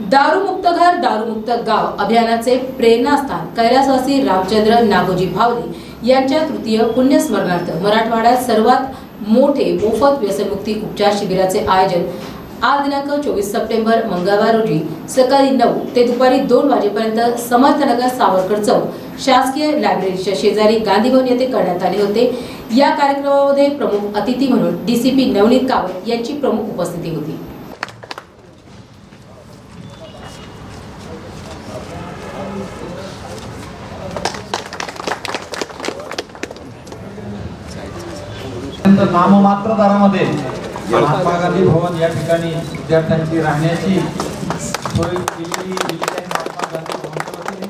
दारूमुक्त घर दारूमुक्त गाव अभियानाचे प्रेरणास्थान कैलासवासी रामचंद्र नागोजी भावले यांच्या तृतीय पुण्यस्मरणार्थ मराठवाड्यात सर्वात मोठे मोफत व्यसनमुक्ती उपचार शिबिराचे आयोजन आज दिनांक चोवीस सप्टेंबर मंगळवार रोजी सकाळी नऊ ते दुपारी दोन वाजेपर्यंत समर्थनगर सावरकर चौक शासकीय लायब्ररीच्या शेजारी गांधी भवन येथे करण्यात आले होते. या कार्यक्रमामध्ये प्रमुख अतिथी म्हणून डीसीपी नवनीत कावत यांची प्रमुख उपस्थिती होती. अत्यंत नाममात्र दरामध्ये महात्मा गांधी भवन या ठिकाणी विद्यार्थ्यांची राहण्याची सोय केलेली महात्मा गांधी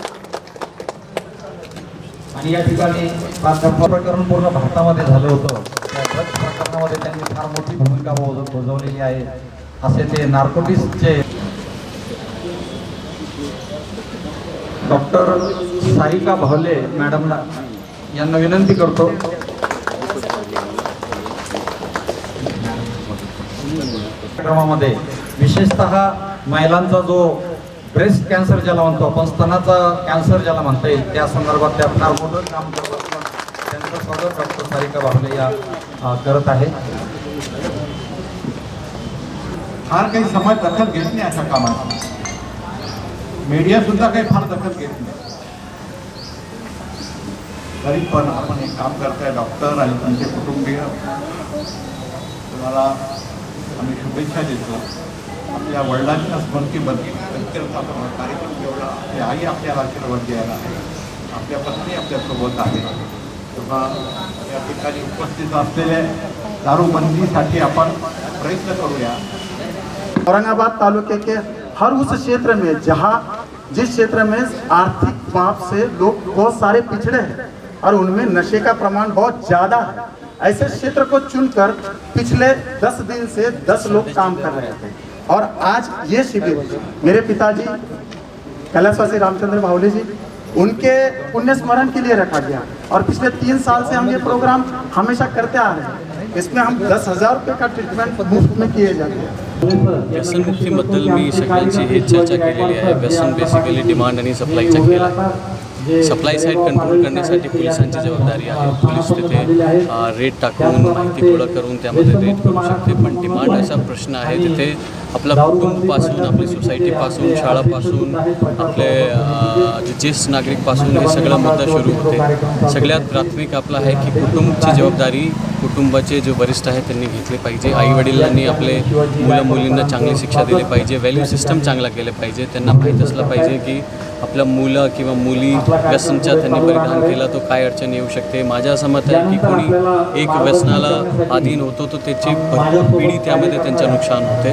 आणि या ठिकाणी प्रकरण पूर्ण भारतामध्ये झालं होतं. त्या ड्रग्ज प्रकरणामध्ये त्यांनी फार मोठी भूमिका बजावलेली आहे. असे ते नार्कोटिक्सचे डॉक्टर सारिका भावले मॅडमला यांना विनंती करतो. कार्यक्रमामध्ये विशेषतः महिलांचा जो ब्रेस्ट कॅन्सर ज्याला म्हणतो आपण स्तनाचा कॅन्सर ज्याला म्हणता येईल त्या संदर्भात त्या फार मोठं काम करत असतात त्यांचं स्वागत डॉक्टर सारिका बाहुले या करत आहे फार काही समाज दखल घेत नाही अशा कामात मीडिया सुद्धा काही फार दखल घेत नाही. तरी पण आपण एक काम करताय डॉक्टर आणि त्यांचे कुटुंबीय. तुम्हाला आम्ही शुभेच्छा देतो. आपल्या वडिलांच्या स्मृतीमध्ये हा कार्यक्रम ठेवला आपली आई आपल्याला आशीर्वाद द्यायला आपल्या पत्नी आपल्यासोबत आहे. तेव्हा या ठिकाणी उपस्थित असलेल्या दारूबंदीसाठी आपण प्रयत्न करूया. औरंगाबाद तालुके के हर उस क्षेत्र में जहाँ जिस क्षेत्र में आर्थिक माप से लोग बहुत सारे पिछड़े हैं और उनमें नशे का प्रमाण बहुत ज़्यादा है ऐसे क्षेत्र को चुनकर पिछले दस दिन से दस लोग काम कर रहे थे। और आज ये शिविर, मेरे पिताजी, कैलाशवासी रामचंद्र भावले जी, उनके पुण्य स्मरण के लिए रखा गया। और पिछले तीन साल से हम ये प्रोग्राम हमेशा करते आ रहे हैं। इसमें हम दस हज़ार रुपये का ट्रीटमेंट मुफ़्त में किए जाते हैं। व्यसन व्यसनमुक्तीबद्दल मी सगळ्यांची ही चर्चा केलेली आहे व्यसन बेसिकली डिमांड आणि सप्लायचा खेळ आहे सप्लाय साईड कंट्रोल करण्यासाठी पोलिसांची जबाबदारी आहे. पोलीस तिथे रेट टाकून माहिती गोळा करून त्यामध्ये रेट करू शकते. पण डिमांड असा प्रश्न आहे तिथे आपला कुटुंबपासून आपली सोसायटीपासून शाळापासून आपले ज्येष्ठ नागरिकपासून हे सगळा मुद्दा सुरू होते. सगळ्यात प्राथमिक आपला आहे की कुटुंबची जबाबदारी कुटुंबाचे जे वरिष्ठ आहेत त्यांनी घेतले पाहिजे. आईवडिलांनी आपले मुलं मुलींना चांगली शिक्षा दिली पाहिजे. व्हॅल्यू सिस्टम चांगला केलं पाहिजे. त्यांना माहीत असलं पाहिजे की आपल्या मुलं किंवा मुली व्यसनच्या त्यांनी परिधान केला तो काय अडचण येऊ शकते? माझं असं मत आहे की कोणी एक व्यसनाला अधीन होतो तर त्याची भरपूर पिढी त्यामध्ये त्यांचं नुकसान होते.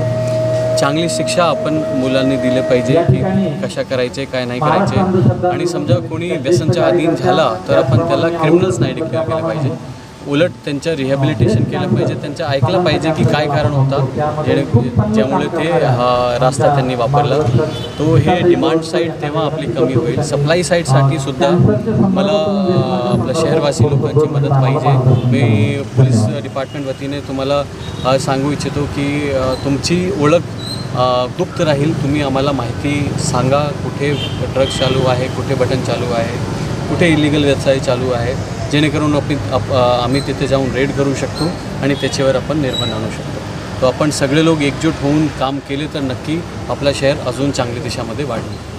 चांगली शिक्षा आपण मुलांनी दिले पाहिजे की कशा करायचे काय नाही करायचे. आणि समजा कोणी व्यसनच्या अधीन झाला तर आपण त्याला क्रिमिनल्स नाही डिक्लेअर केलं पाहिजे. उलट त्यांच्या रिहॅबिलिटेशन केलं पाहिजे त्यांच्या ऐकलं पाहिजे की काय कारण होता. जेणे ज्यामुळे ते हा रास्ता त्यांनी वापरला. तो हे डिमांड साईड तेव्हा आपली कमी होईल. सप्लाय साईडसाठी सुद्धा मला आपलं आपल्या शहरवासी लोकांची मदत पाहिजे. मी पोलीस डिपार्टमेंट वतीने तुम्हाला सांगू इच्छितो की तुमची ओळख गुप्त राहील. तुम्ही आम्हाला माहिती सांगा कुठे ड्रग्स चालू आहे कुठे बटन चालू आहे कुठे इलिगल व्यवसाय चालू आहे. जेणेकरून आपण आप- आम्ही तिथे जाऊन रेड करू शकतो आणि त्याच्यावर आपण निर्बंध आणू शकतो. तो आपण सगळे लोक एकजूट होऊन काम केले तर नक्की आपलं शहर अजून चांगल्या दिशामध्ये वाढेल.